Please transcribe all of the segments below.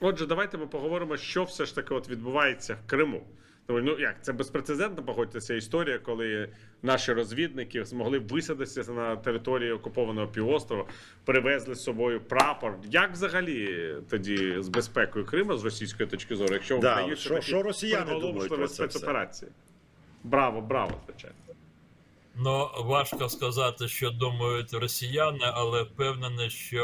Отже, давайте ми поговоримо, що все ж таки от відбувається в Криму. Тому, Ну як це безпрецедентна погодьтеся історія, коли наші розвідники змогли висадитися на території окупованого півострова, привезли з собою прапор. Як взагалі тоді з безпекою Криму з російської точки зору, якщо Да, вдаються що- такі що росіяни думають про це все? Браво, браво, звичайно. Ну, важко сказати, що думають росіяни, але впевнений, що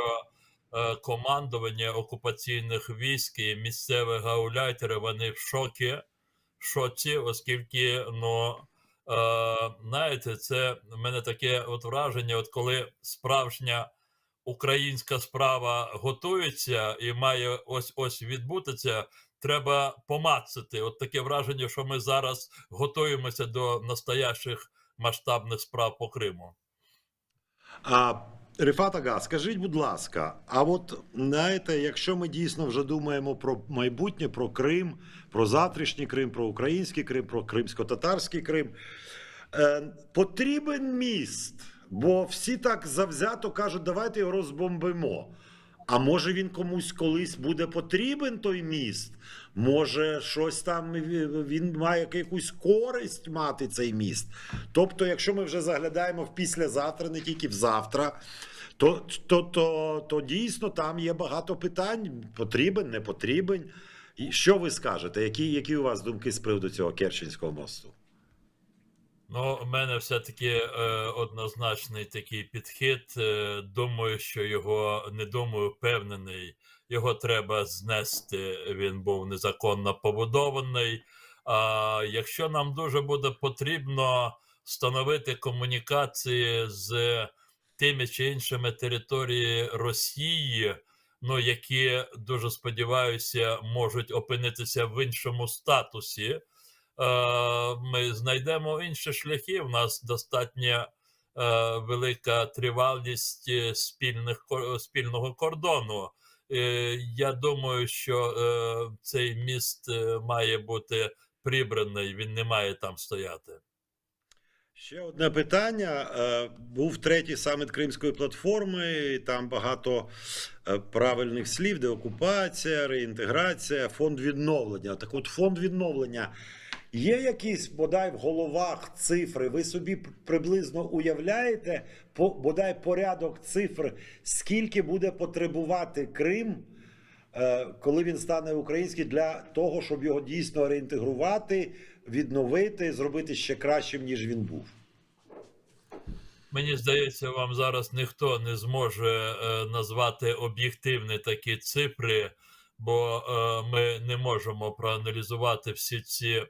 командування окупаційних військ і місцеві гауляйтери вони в шокі, в шоці, оскільки, ну е, знаєте, це в мене таке от враження, от коли справжня українська справа готується і має ось ось відбутися. Треба помацати. От таке враження, що ми зараз готуємося до настоящих масштабних справ по Криму. А Рифат Ага, скажіть, будь ласка, а от знаєте, якщо ми дійсно вже думаємо про майбутнє, про Крим, про завтрашній Крим, про український Крим, про кримсько-татарський Крим, е, потрібен міст, бо всі так завзято кажуть, давайте його розбомбимо. А може він комусь колись буде потрібен той міст? Може, щось там він має якусь користь мати цей міст. Тобто, якщо ми вже заглядаємо в післязавтра, не тільки в завтра, то, то, то, то дійсно там є багато питань: потрібен, не потрібен. І що ви скажете? Які, які у вас думки з приводу цього Керченського мосту? Ну, у мене все-таки е, однозначний такий підхід. Е, думаю, що його не думаю, впевнений, його треба знести. Він був незаконно побудований. А якщо нам дуже буде потрібно встановити комунікації з тими чи іншими території Росії, ну які дуже сподіваюся, можуть опинитися в іншому статусі. Е, Ми знайдемо інші шляхи. У нас достатньо е, велика тривалість е, спільних спільного кордону. Я думаю, що цей міст має бути прибраний, він не має там стояти. Ще одне питання. Був третій саміт Кримської платформи, там багато правильних слів: деокупація, реінтеграція, фонд відновлення. Так от фонд відновлення. Є якісь бодай в головах цифри? Ви собі приблизно уявляєте по- бодай порядок цифр, скільки буде потребувати Крим, е, коли він стане український, для того, щоб його дійсно реінтегрувати, відновити, зробити ще кращим, ніж він був? Мені здається, вам зараз ніхто не зможе е, назвати об'єктивні такі цифри, бо е, ми не можемо проаналізувати всі ці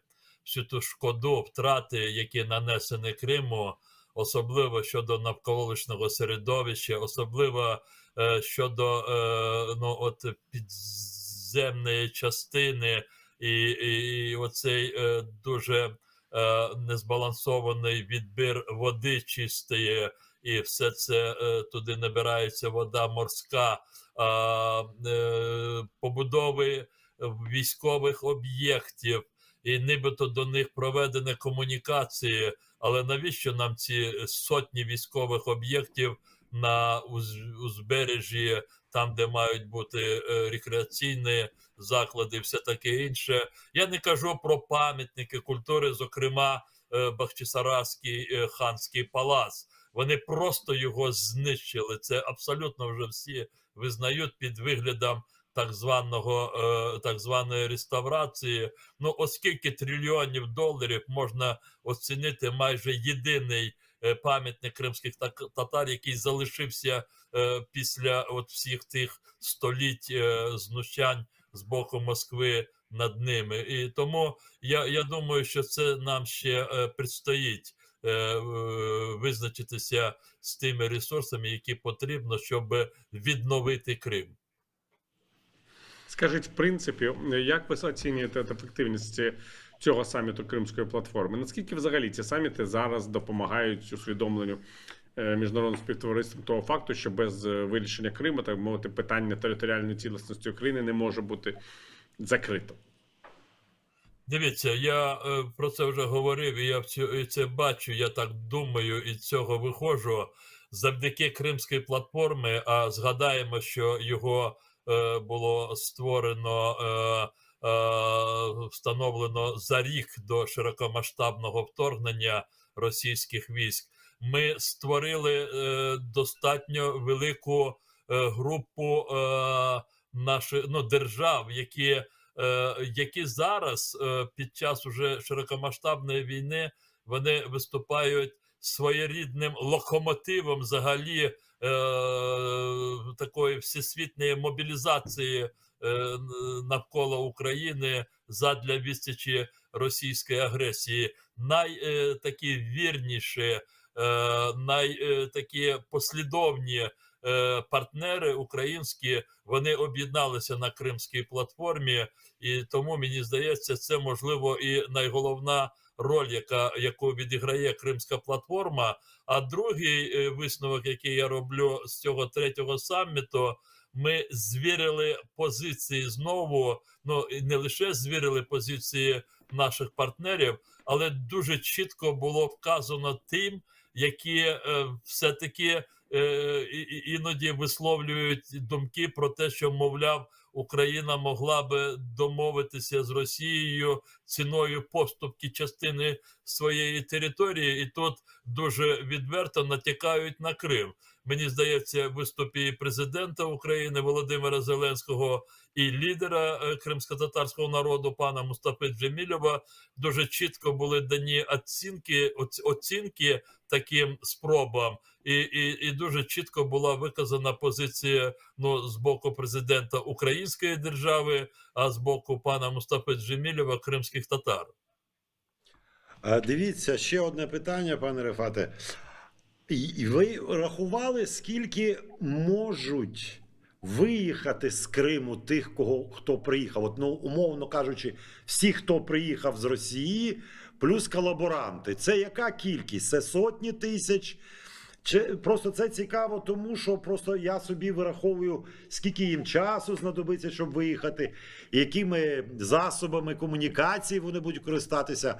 всю ту шкоду, втрати, які нанесені Криму, особливо щодо навколишнього середовища, особливо е, щодо е, ну, от підземної частини, і, і, і оцей е, дуже е, незбалансований відбір води чистої, і все це е, туди набирається вода морська, е, побудови військових об'єктів, і нібито до них проведені комунікації. Але навіщо нам ці сотні військових об'єктів на узбережжі, там, де мають бути е, рекреаційні заклади, все таке інше? Я не кажу про пам'ятники культури, зокрема е, Бахчисараський е, ханський палац. Вони просто його знищили. Це абсолютно вже всі визнають під виглядом так званого е, так званої реставрації. Ну, оскільки трильйонів доларів можна оцінити майже єдиний е, пам'ятник кримських татар, який залишився е, після от всіх тих століть знущань з боку Москви над ними. І тому я, я думаю, що це нам ще предстоїть визначитися з тими ресурсами, які потрібно, щоб відновити Крим. Скажіть, в принципі, як ви оцінюєте ефективність цього саміту Кримської платформи? Наскільки взагалі ці саміти зараз допомагають усвідомленню е, міжнародним співтовариством того факту, що без е, вирішення Криму, так мовити, питання територіальної цілісності України не може бути закрито? Дивіться, я е, про це вже говорив, і я це бачу, я так думаю, і цього виходжу. Завдяки Кримській платформі, а згадаємо, що його було створено. Е, е, Встановлено за рік до широкомасштабного вторгнення російських військ. Ми створили е, достатньо велику е, групу е, наших ну, держав, які, е, які зараз е, під час уже широкомасштабної війни вони виступають своєрідним локомотивом взагалі е, такої всесвітньої мобілізації е, навколо України задля відсічі російської агресії. Найтакі е, вірніші, е, най е, такі послідовні е, партнери українські вони об'єдналися на кримській платформі, і тому мені здається, це можливо і найголовна роль, яка яку відіграє Кримська платформа. А другий е, висновок, який я роблю з цього третього саміту, ми звірили позиції знову. Ну і не лише звірили позиції наших партнерів, але дуже чітко було вказано тим, які е, все-таки е, і- і- іноді висловлюють думки про те, що мовляв. Україна могла би домовитися з Росією ціною поступки частини своєї території, і тут дуже відверто натякають на Крим. Мені здається, виступі президента України Володимира Зеленського і лідера е, кримсько-татарського народу пана Мустафи Джемілєва дуже чітко були дані оцінки, оцінки таким спробам, і, і, і дуже чітко була виказана позиція ну з боку президента Української держави, а з боку пана Мустафи Джемілєва кримських татар. Дивіться, ще одне питання, пане Рефате. І ви рахували, скільки можуть виїхати з Криму тих, кого хто приїхав? От, ну, умовно кажучи, всі, хто приїхав з Росії, плюс колаборанти. Це яка кількість? Це сотні тисяч? Чи просто це цікаво, тому що просто я собі вираховую, скільки їм часу знадобиться, щоб виїхати, якими засобами комунікації вони будуть користатися.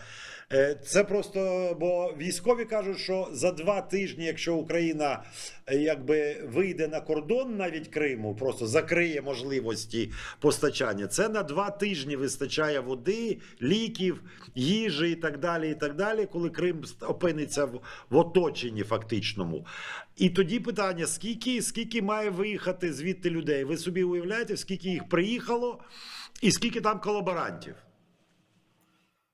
Е, Це просто, бо військові кажуть, що за два тижні, якщо Україна е, якби вийде на кордон навіть Криму, просто закриє можливості постачання, це на два тижні вистачає води, ліків, їжі і так далі. І так далі, коли Крим опиниться в, в оточенні фактичному. І тоді питання: скільки, скільки має виїхати звідти людей? Ви собі уявляєте, скільки їх приїхало, і скільки там колаборантів?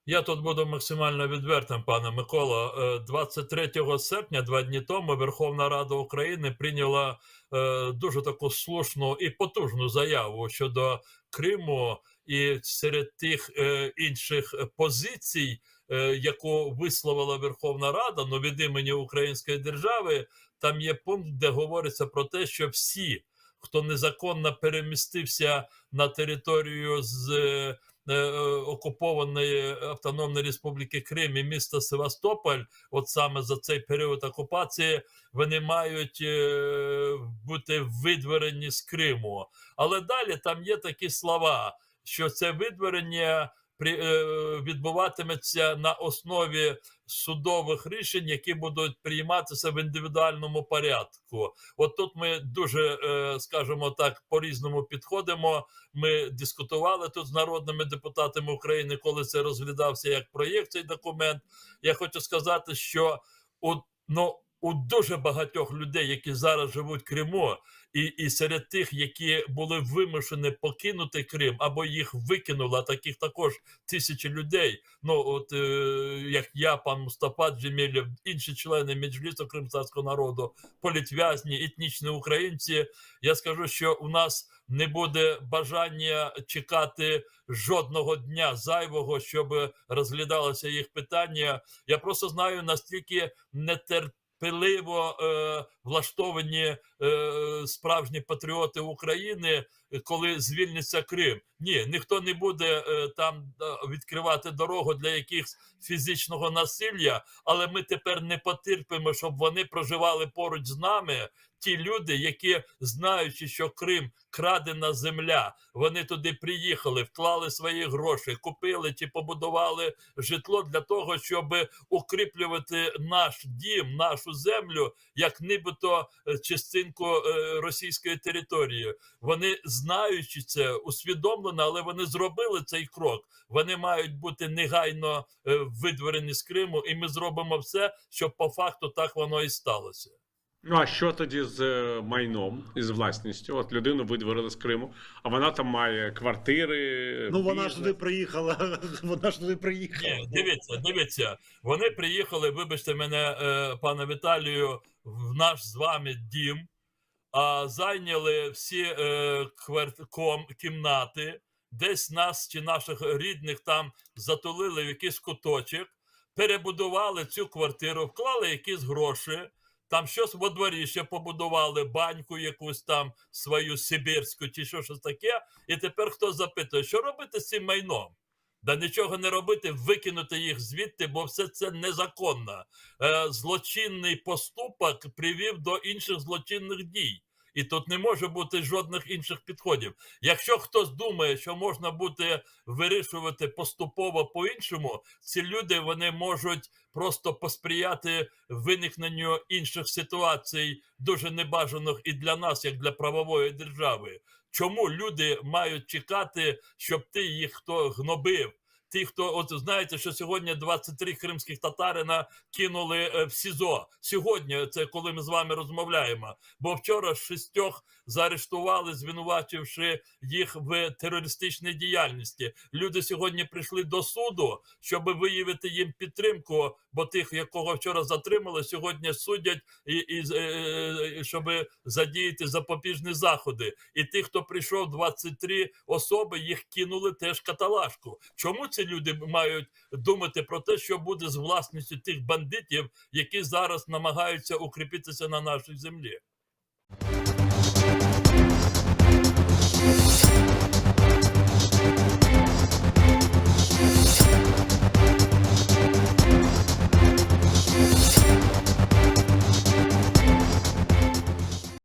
Я тут буду максимально відвертим, пане Микола. Е, 23 серпня, два дні тому, Верховна Рада України прийняла е, дуже таку слушну і потужну заяву щодо Криму, і серед тих е, інших позицій, е, яку висловила Верховна Рада, ну від імені Української держави, там є пункт, де говориться про те, що всі, хто незаконно перемістився на територію з е, е, окупованої Автономної Республіки Крим і міста Севастополь, от саме за цей період окупації, вони мають е, бути видворені з Криму. Але далі там є такі слова, що це видворення е, відбуватиметься на основі судових рішень, які будуть прийматися в індивідуальному порядку. От тут ми дуже, е, скажімо так, по-різному підходимо. Ми дискутували тут з народними депутатами України, коли це розглядався як проєкт цей документ. Я хочу сказати, що у ну. У дуже багатьох людей, які зараз живуть в Криму, і, і серед тих, які були вимушені покинути Крим або їх викинули, а таких також тисячі людей. Ну от е, як я, пан Мустафа Джемілєв, інші члени Меджлісу кримського народу, політв'язні, етнічні українці. Я скажу, що у нас не буде бажання чекати жодного дня зайвого, щоб розглядалося їх питання. Я просто знаю настільки нетерпіння пиливо е, влаштовані е, справжні патріоти України, коли звільниться Крим. Ні, ніхто не буде е, там е, відкривати дорогу для якихось фізичного насилля, але ми тепер не потерпимо, щоб вони проживали поруч з нами. Ті люди, які знаючи, що Крим крадена земля, вони туди приїхали, вклали свої гроші, купили чи побудували житло для того, щоб укріплювати наш дім, нашу землю, як нібито е, частинку російської території. Вони знаючи це усвідомлено, але вони зробили цей крок. Вони мають бути негайно е, видворені з Криму, і ми зробимо все, щоб по факту так воно і сталося. Ну а що тоді з е, майном і з власністю? От людину видворили з Криму, а вона там має квартири. Ну вона ж туди приїхала. Вона ж туди приїхала. Ні, дивіться, дивіться. Вони приїхали, вибачте мене, е, пане Віталію, в наш з вами дім, а зайняли всі е, кварт- кімнати, десь нас чи наших рідних там затулили в якийсь куточок, перебудували цю квартиру, вклали якісь гроші. Там щось во дворі ще побудували, баньку якусь там свою сибірську чи що щось таке. І тепер хто запитує, що робити з цим майном? Да нічого не робити, викинути їх звідти, бо все це незаконно. Е, злочинний поступок привів до інших злочинних дій. І тут не може бути жодних інших підходів. Якщо хтось думає, що можна буде вирішувати поступово по-іншому, ці люди вони можуть просто посприяти виникненню інших ситуацій, дуже небажаних і для нас, як для правової держави. Чому люди мають чекати, щоб ти їх хто гнобив? Ті, хто от знаєте, що сьогодні 23 кримських татарина кинули е, в СІЗО. Сьогодні це коли ми з вами розмовляємо. Бо вчора шістьох заарештували, звинувачивши їх в терористичній діяльності. Люди сьогодні прийшли до суду, щоб виявити їм підтримку. Бо тих, якого вчора затримали, сьогодні судять і, і і щоб задіяти запобіжні заходи. І тих, хто прийшов 23 особи, їх кинули теж каталажку. Чому ці люди мають думати про те, що буде з власністю тих бандитів, які зараз намагаються укріпитися на нашій землі?